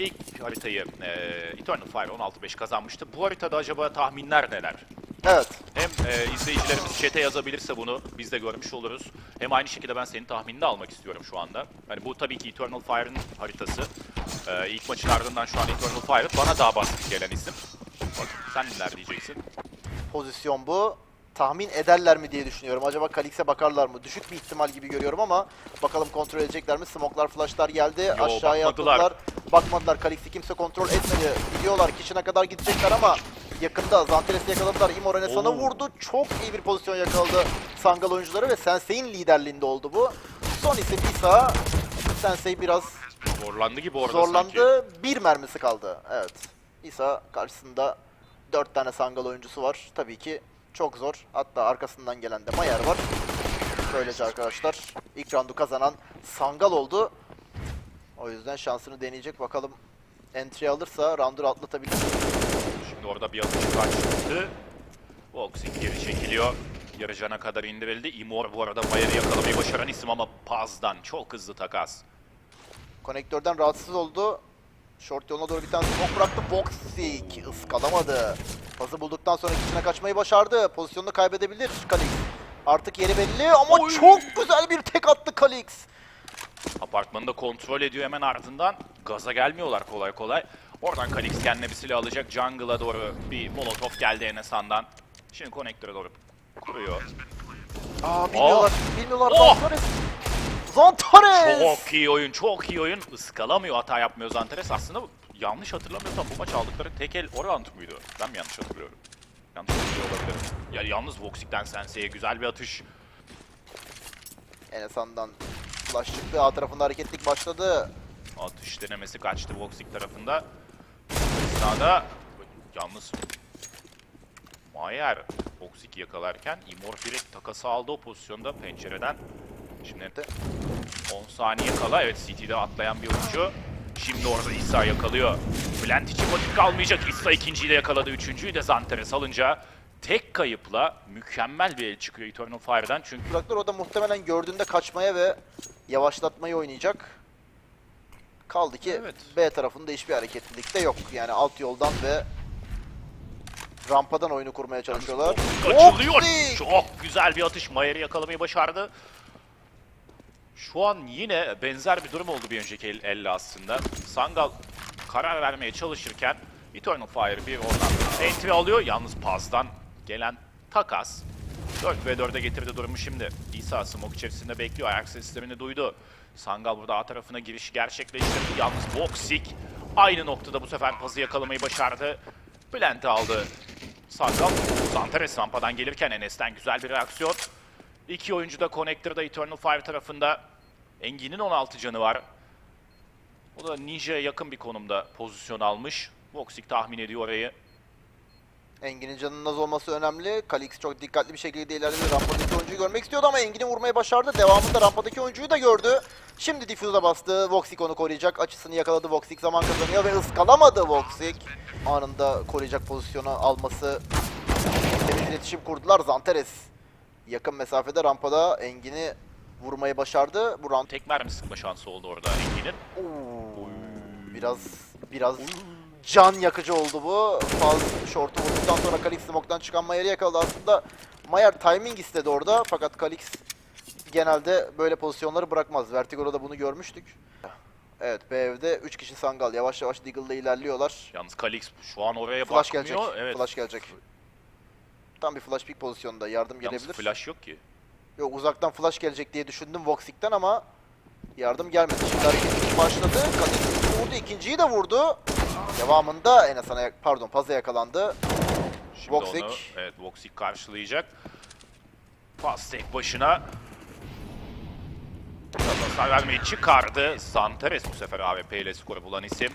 ilk haritayı e, Eternal Fire 16-5 kazanmıştı. Bu haritada acaba tahminler neler? Evet. Hem e, izleyicilerimiz chat'e yazabilirse bunu biz de görmüş oluruz. Hem aynı şekilde ben senin tahminini almak istiyorum şu anda. Hani bu tabii ki Eternal Fire'ın haritası. E, ilk maçın ardından şu an Eternal Fire bana daha basit gelen isim. Bak sen neler diyeceksin? Pozisyon bu. Tahmin ederler mi diye düşünüyorum. Acaba Kalix'e bakarlar mı? Düşük bir ihtimal gibi görüyorum ama bakalım kontrol edecekler mi? Smoklar, flashlar geldi. Yo, Aşağıya bakmadılar. atladılar. Bakmadılar. Kalix'i kimse kontrol etmedi. Biliyorlar kişine kadar gidecekler ama yakında Zanteres'i yakaladılar. Imorene sana vurdu. Çok iyi bir pozisyon yakaladı Sangal oyuncuları ve Sensei'nin liderliğinde oldu bu. Son isim İsa. Sensei biraz Zorlandı gibi orada sanki. zorlandı. Bir mermisi kaldı. Evet. İsa karşısında dört tane Sangal oyuncusu var. Tabii ki çok zor. Hatta arkasından gelen de Mayer var. Böylece arkadaşlar ilk roundu kazanan Sangal oldu. O yüzden şansını deneyecek. Bakalım entry alırsa roundu atlatabilir. Şimdi orada bir atış karşıladı. Voxic geri çekiliyor. Yarı cana kadar indirildi. Imor bu arada Mayer'i yakalamayı başaran isim ama Paz'dan çok hızlı takas. Konektörden rahatsız oldu. Short yoluna doğru bir tane smoke bıraktı. Voxic ıskalamadı. Pazı bulduktan sonra içine kaçmayı başardı. Pozisyonunu kaybedebilir Kalix. Artık yeri belli ama Oy! çok güzel bir tek attı Kalix. Apartmanı da kontrol ediyor hemen ardından. Gaza gelmiyorlar kolay kolay. Oradan Kalix kendine bir silah alacak. Jungle'a doğru bir molotof geldi Enes'an'dan. Şimdi konektöre doğru kuruyor. Aa bilmiyorlar. Bilmiyorlar. Oh! Zantares. Zantares! Çok iyi oyun, çok iyi oyun. Iskalamıyor, hata yapmıyor Zanteres. Aslında yanlış hatırlamıyorsam bu maç aldıkları tek el Orant muydu? Ben mi yanlış hatırlıyorum? Yanlış hatırlıyor olabilirim. Ya yalnız Voxic'ten Sensei'ye güzel bir atış. Enesan'dan flash çıktı. A tarafında hareketlik başladı. Atış denemesi kaçtı Voxic tarafında. Sağda yalnız Mayer Voxic yakalarken Imor direkt takası aldı o pozisyonda pencereden. Şimdi 10 saniye kala evet City'de atlayan bir oyuncu. Şimdi orada İsa yakalıyor. Bülent için vakit kalmayacak. İsa ikinciyi de yakaladı. Üçüncüyü de Zanteres alınca tek kayıpla mükemmel bir el çıkıyor Eternal Fire'dan. Çünkü Buraklar o da muhtemelen gördüğünde kaçmaya ve yavaşlatmayı oynayacak. Kaldı ki Evet. B tarafında hiçbir hareketlilik de yok. Yani alt yoldan ve rampadan oyunu kurmaya çalışıyorlar. Kaçılıyor. Çok güzel bir atış. Mayer'i yakalamayı başardı. Şu an yine benzer bir durum oldu bir önceki el, elle aslında. Sangal karar vermeye çalışırken Eternal Fire bir oradan entry alıyor. Yalnız Paz'dan gelen takas 4 ve 4'e getirdi durumu şimdi. İsa smoke içerisinde bekliyor. Ayak seslerini duydu. Sangal burada A tarafına giriş gerçekleştirdi. Yalnız Voxic aynı noktada bu sefer Paz'ı yakalamayı başardı. Bülent'i aldı. Sangal Zantares rampadan gelirken Enes'ten güzel bir reaksiyon. İki oyuncu da Connector'da Eternal Fire tarafında. Engin'in 16 canı var. O da Ninja'ya yakın bir konumda pozisyon almış. Voxic tahmin ediyor orayı. Engin'in canının az olması önemli. Kalix çok dikkatli bir şekilde ilerledi. Rampadaki oyuncuyu görmek istiyordu ama Engin'i vurmayı başardı. Devamında rampadaki oyuncuyu da gördü. Şimdi diffuse'a bastı. Voxic onu koruyacak. Açısını yakaladı. Voxic zaman kazanıyor ve ıskalamadı Voxic. Anında koruyacak pozisyonu alması. Temiz iletişim kurdular. Zanteres yakın mesafede rampada Engin'i vurmayı başardı. Bu round Tek mermi sıkma şansı oldu orada Engin'in. Biraz biraz can yakıcı oldu bu. Faz short'u vurduktan sonra Kalix smoke'tan çıkan Mayer'i yakaladı. Aslında Mayer timing istedi orada fakat Kalix genelde böyle pozisyonları bırakmaz. Vertigo'da da bunu görmüştük. Evet B evde 3 kişi Sangal yavaş yavaş Deagle'la ilerliyorlar. Yalnız Kalix şu an oraya Flash bakmıyor. gelecek. Evet. Flash gelecek. Tam bir flash pick pozisyonda yardım Yalnız gelebilir. flash yok ki. Yok uzaktan flash gelecek diye düşündüm Voxic'ten ama yardım gelmedi. Şimdi hareket başladı. Kalix vurdu. ikinciyi de vurdu. Devamında Enes'e pardon Paz'a yakalandı. Şimdi Voxic. onu evet Voxic karşılayacak. Pas tek başına. Hasar vermeyi çıkardı. Zantares bu sefer AWP ile skoru bulan isim.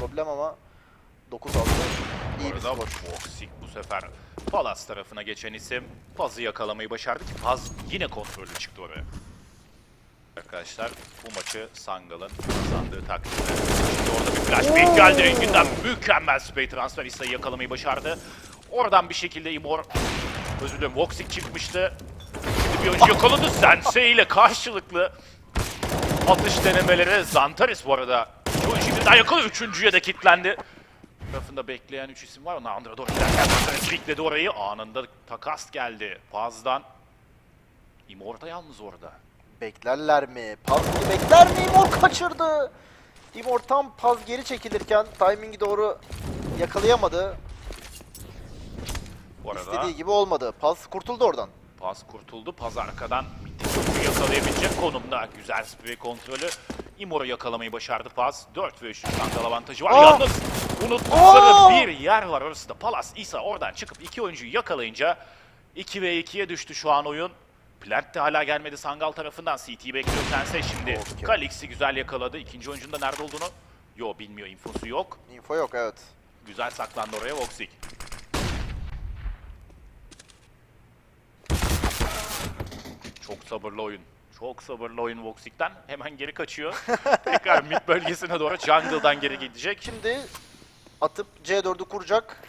Problem ama 9 aldı. İyi bir skor. Voxic bu sefer Palas tarafına geçen isim. Paz'ı yakalamayı başardı ki Paz yine kontrollü çıktı oraya. Arkadaşlar bu maçı Sangal'ın kazandığı takdirde. Şimdi orada bir flash pick geldi renginden mükemmel spray transfer İsa'yı yakalamayı başardı. Oradan bir şekilde Imor, özür dilerim Voxic çıkmıştı. Şimdi bir oyuncu yakaladı Sensei ile karşılıklı atış denemeleri. Zantares bu arada iki oyuncuyu birinden yakaladı. Üçüncüye de kilitlendi. Tarafında bekleyen 3 isim var. Onlar Andra kilitledi orayı. Anında takas geldi. Paz'dan. Immorta yalnız orada. Beklerler mi? Paz bekler mi? Imor kaçırdı. Imor tam Paz geri çekilirken timingi doğru yakalayamadı. Bu arada İstediği gibi olmadı. Paz kurtuldu oradan. Paz kurtuldu. Paz arkadan mitik topu yakalayabilecek konumda. Güzel spray kontrolü. Immor'u yakalamayı başardı Paz. 4 ve 3 sandal avantajı var. Aa! Yalnız unuttukları Aa! bir yer var. Orası da Palas. İsa oradan çıkıp iki oyuncuyu yakalayınca 2 ve 2'ye düştü şu an oyun. Plant de hala gelmedi Sangal tarafından. CT'yi bekliyor Sensei şimdi. Okey. Kalix'i güzel yakaladı. İkinci oyuncunun da nerede olduğunu Yo bilmiyor. infosu yok. Info yok evet. Güzel saklandı oraya Voxic. Çok sabırlı oyun. Çok sabırlı oyun Voxic'ten. Hemen geri kaçıyor. Tekrar mid bölgesine doğru jungle'dan geri gidecek. Şimdi atıp C4'ü kuracak.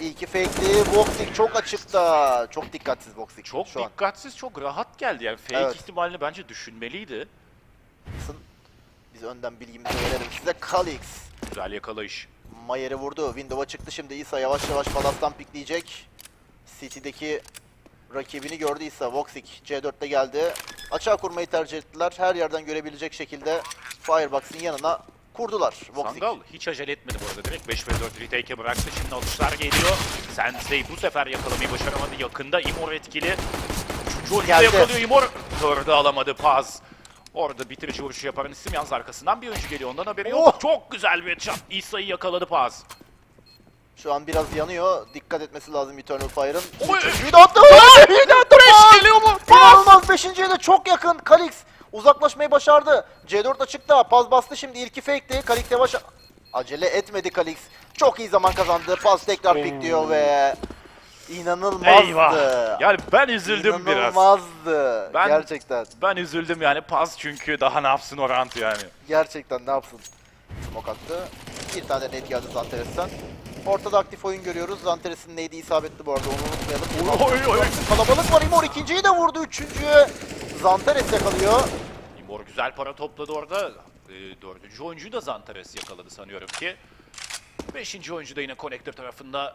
İyi ki fake'li. Voxic çok açıkta. Çok dikkatsiz Voxic Çok şu an. dikkatsiz, çok rahat geldi. Yani fake Evet. ihtimalini bence düşünmeliydi. Biz önden bilgimizi verelim size. Kalix. Güzel yakalayış. Mayer'i vurdu. Windows'a çıktı şimdi. İsa yavaş yavaş Palas'tan pikleyecek. City'deki rakibini gördü İsa. Voxic C4'te geldi. Açığa kurmayı tercih ettiler. Her yerden görebilecek şekilde Firebox'ın yanına kurdular. Voxic. Sangal hiç acele etmedi bu arada. Direkt 5 ve 4 retake'e bıraktı. Şimdi atışlar geliyor. Sensei bu sefer yakalamayı başaramadı. Yakında Imor etkili. Üçüncü yakalıyor Imor. Dördü alamadı Paz. Orada bitirici vuruşu yapan isim yalnız arkasından bir oyuncu geliyor. Ondan haberi yok. Oh! Çok güzel bir shot. İsa'yı yakaladı Paz. Şu an biraz yanıyor. Dikkat etmesi lazım Eternal Fire'ın. Üçüncüyü de attı. Üçüncüyü de attı. Beş geliyor mu? İnanılmaz. Beşinciye de çok yakın. Kalix uzaklaşmayı başardı. C4 açıkta. Paz bastı şimdi. İlki fake'ti. Kalix yavaş... Acele etmedi Kalix. Çok iyi zaman kazandı. Paz tekrar pikliyor ve... İnanılmazdı. Eyvah. Yani ben üzüldüm biraz. İnanılmazdı. Ben- Gerçekten. Ben üzüldüm yani Paz çünkü daha ne yapsın o round yani. Gerçekten ne yapsın? Smoke attı. Bir tane net geldi Zanteres'ten. Ortada aktif oyun görüyoruz. Zanteres'in neydi isabetli bu arada onu unutmayalım. Oy, oy, oy. Kalabalık var. Imor ikinciyi de vurdu. Üçüncüyü Zanteres yakalıyor. Imor güzel para topladı orada. Ee, dördüncü oyuncuyu da Zantares yakaladı sanıyorum ki. Beşinci oyuncu da yine Connector tarafında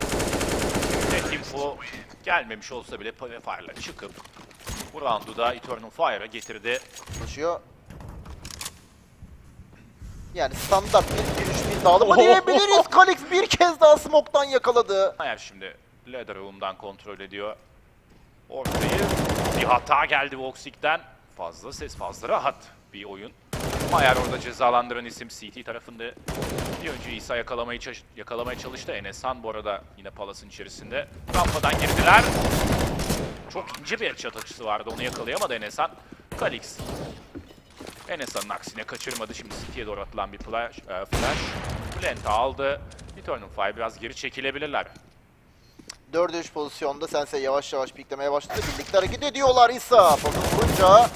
net info gelmemiş olsa bile Fire'la çıkıp bu roundu da Eternal Fire'a getirdi. Koşuyor. Yani standart bir giriş bir dağılımı Oho. diyebiliriz. Kalix bir kez daha smoke'tan yakaladı. Eğer şimdi Ladder Room'dan kontrol ediyor. Ortayı bir hata geldi Voxic'ten. Fazla ses, fazla rahat bir oyun. Mayer orada cezalandıran isim CT tarafında bir önce İsa yakalamayı, çalış- yakalamaya çalıştı. Enesan bu arada yine Palas'ın içerisinde. Rampadan girdiler. Çok ince bir headshot açısı vardı. Onu yakalayamadı Enesan. Kalix. Enesa'nın aksine kaçırmadı. Şimdi City'ye doğru atılan bir flash. E, flash. Plant'ı aldı. Eternal Fire biraz geri çekilebilirler. 4'e 3 pozisyonda Sensei yavaş yavaş piklemeye başladı. Birlikte hareket ediyorlar İsa. Bakın vurunca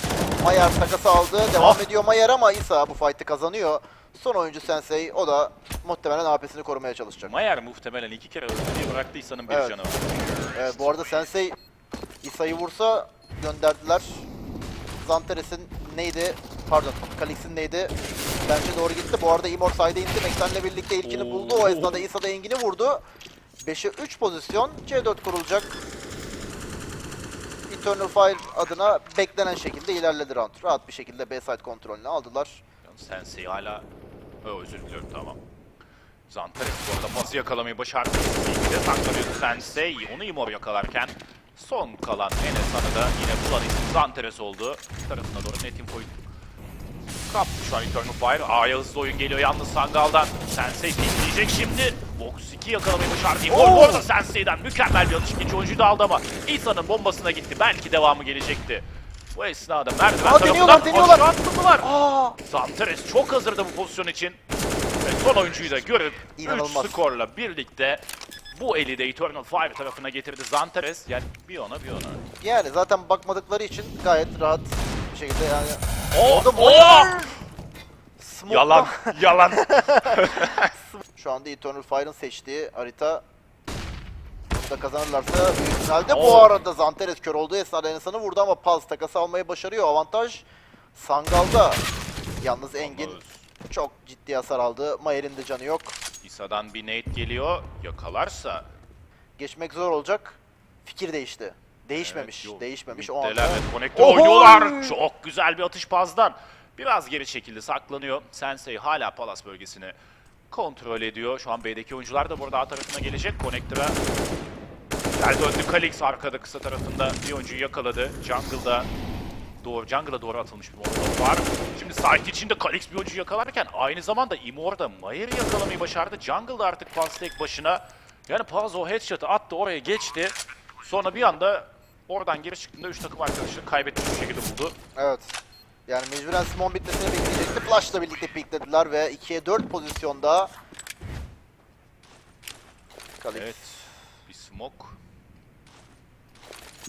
Mayer takası aldı. Devam Ah. ediyor Mayer ama İsa bu fight'ı kazanıyor. Son oyuncu Sensei. O da muhtemelen AP'sini korumaya çalışacak. Mayer muhtemelen iki kere öldü diye bıraktı İsa'nın bir Evet. canı var. Evet, bu arada Sensei İsa'yı vursa gönderdiler. Zanteres'in neydi? Pardon, Kalix'in neydi? Bence doğru gitti. Bu arada Immor sayda indi. Mekten'le birlikte ilkini buldu. O esnada İsa da Engin'i vurdu. 5'e 3 pozisyon. C4 kurulacak. Eternal Fire adına beklenen şekilde ilerledi round. Rahat bir şekilde B-side kontrolünü aldılar. Sensei hala... Ö, özür diliyorum tamam. Zantares bu arada pası yakalamayı başardı. İyi de saklanıyordu Sensei. Onu Imor yakalarken son kalan Enesan'ı da yine bulan isim Zantares oldu. Tarafına doğru net infoyu kaptı şu an Eternal Fire. A'ya hızlı oyun geliyor yalnız Sangal'dan. Sensei pikleyecek şimdi. Vox 2 yakalamayı başardı. Oo! arada Sensei'den mükemmel bir atış. İkinci oyuncuyu da aldı ama İsa'nın bombasına gitti. Belki devamı gelecekti. Bu esnada merdiven Aa, deniyorlar, tarafından deniyorlar. Aa! Zantares çok hazırdı bu pozisyon için. Ve son oyuncuyu da görüp 3 İnanılmaz. skorla birlikte bu eli de Eternal Fire tarafına getirdi Zantares. Yani bir ona bir ona. Yani zaten bakmadıkları için gayet rahat bir şekilde yani... Oh, Orada oh! Smoke'tan- Yalan, yalan. Şu anda Eternal Fire'ın seçtiği harita Burada kazanırlarsa finalde. Bu Oo. arada Zanteres kör olduğu esnada Enesa'nı vurdu ama Paz takası almayı başarıyor. Avantaj Sangal'da. Yalnız Engin Çok ciddi hasar aldı. Mayer'in de canı yok. İsa'dan bir nade geliyor. Yakalarsa Geçmek zor olacak. Fikir değişti. Değişmemiş. Evet, yok. değişmemiş. O anda. ve Connector Oho! oynuyorlar. Çok güzel bir atış pazdan. Biraz geri çekildi, saklanıyor. Sensei hala Palas bölgesini kontrol ediyor. Şu an B'deki oyuncular da burada A tarafına gelecek. Connector'a Gel döndü Kalix arkada kısa tarafında bir oyuncuyu yakaladı. Jungle'da doğru, Jungle'a doğru atılmış bir molotov var. Şimdi site içinde Kalix bir oyuncuyu yakalarken aynı zamanda Immor'da Mayer'i yakalamayı başardı. Jungle'da artık Paz tek başına. Yani Paz o headshot'ı attı oraya geçti. Sonra bir anda oradan geri çıktığında 3 takım arkadaşını kaybetmiş bir şekilde buldu. Evet. Yani mecburen Simon bitmesini bekleyecekti. Flash'la birlikte piklediler ve 2'ye 4 pozisyonda. Kalix. Evet. Bir smoke.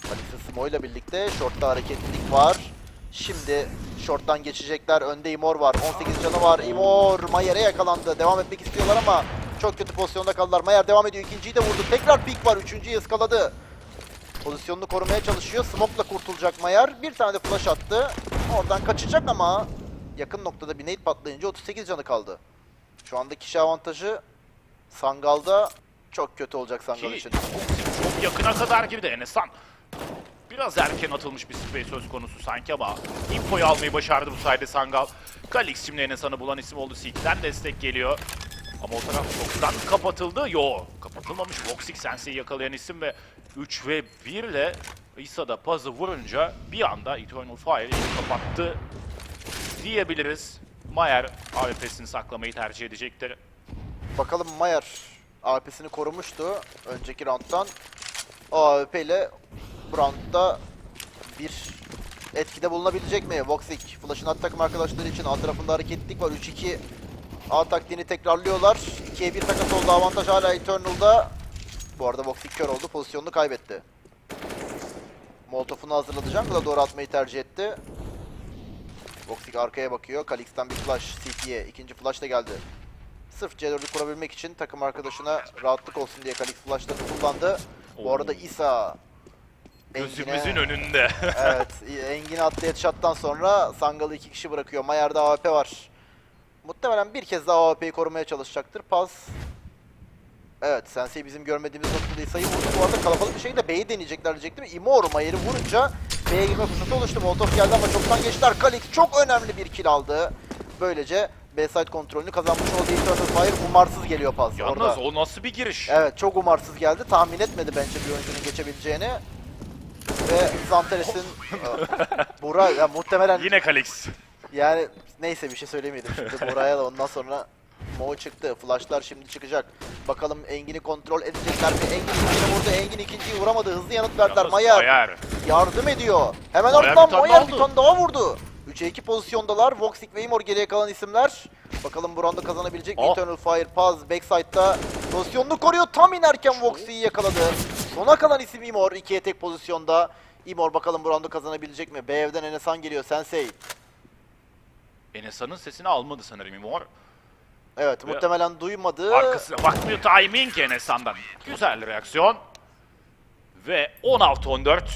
Kalix'in Smo ile birlikte short'ta hareketlilik var. Şimdi short'tan geçecekler. Önde Imor var. 18 canı var. Imor Mayer'e yakalandı. Devam etmek istiyorlar ama çok kötü pozisyonda kaldılar. Mayer devam ediyor. İkinciyi de vurdu. Tekrar pik var. Üçüncüyü ıskaladı. Pozisyonunu korumaya çalışıyor. Smoke'la kurtulacak Mayer. Bir tane de flash attı. Oradan kaçacak ama yakın noktada bir nade patlayınca 38 canı kaldı. Şu anda kişi avantajı Sangal'da çok kötü olacak Sangal Ki için. çok yakına kadar girdi Enesan. Biraz erken atılmış bir spray söz konusu sanki ama infoyu almayı başardı bu sayede Sangal. Kalix şimdi Enesan'ı bulan isim oldu. Seek'ten destek geliyor. Ama o taraf çoktan kapatıldı. Yo, kapatılmamış. Voxic Sensei'yi yakalayan isim ve 3 ve 1 ile İsa'da Paz'ı vurunca bir anda Eternal Fire'i kapattı diyebiliriz. Mayer AWP'sini saklamayı tercih edecektir. Bakalım Mayer AWP'sini korumuştu önceki rounddan. O AWP ile bu roundda bir etkide bulunabilecek mi? Voxic, Flash'ın at takım arkadaşları için A tarafında hareketlilik var. 3-2 A taktiğini tekrarlıyorlar. 2'ye 1 takas oldu. Avantaj hala Eternal'da. Bu arada Voxic kör oldu. Pozisyonunu kaybetti. Molotov'unu hazırladı. Jungle'a doğru atmayı tercih etti. Voxic arkaya bakıyor. Kalix'ten bir flash CT'ye. ikinci flash da geldi. Sırf C4'ü kurabilmek için takım arkadaşına rahatlık olsun diye Kalix flashlarını kullandı. Bu arada İsa Gözümüzün Engin'e- önünde. Evet, Engin'e attığı headshot'tan sonra Sangal'ı iki kişi bırakıyor. Mayer'de AWP var. Muhtemelen bir kez daha AWP'yi korumaya çalışacaktır. Paz. Evet, Sensei bizim görmediğimiz noktada İsa'yı vurdu. Bu arada kalabalık bir şekilde B'yi deneyecekler diyecektim. Immor Mayer'i vurunca B'ye girme fırsatı oluştu. Molotov geldi ama çoktan geçtiler. Kalix çok önemli bir kill aldı. Böylece B-side kontrolünü kazanmış oldu. Eternal Fire umarsız geliyor Paz. Yalnız orada. o nasıl bir giriş? Evet çok umarsız geldi. Tahmin etmedi bence bir oyuncunun geçebileceğini. Ve Zantares'in Bura ya muhtemelen Yine Kalix. yani neyse bir şey söylemeyelim şimdi Buraya da ondan sonra Mo çıktı. Flashlar şimdi çıkacak. Bakalım Engin'i kontrol edecekler mi? Engin ikincini vurdu. Engin ikinciyi vuramadı. Hızlı yanıt verdiler. Yalnız Mayer Mayer. yardım ediyor. Hemen Mayer ardından bir tane Mayer aldı. bir tane daha vurdu. 3'e 2 pozisyondalar. Voxic Imor geriye kalan isimler. Bakalım bu round'u kazanabilecek mi? Oh. Eternal Fire Paz backside'da pozisyonunu koruyor. Tam inerken Voxic'i yakaladı. Sona kalan isim Imor. 2'ye tek pozisyonda. Imor bakalım bu round'u kazanabilecek mi? B evden Enesan geliyor. Sensei. Enesa'nın sesini almadı sanırım Imor. Evet Ve- muhtemelen duymadı. Arkasına bakmıyor timing Enesa'ndan. Güzel reaksiyon. Ve 16-14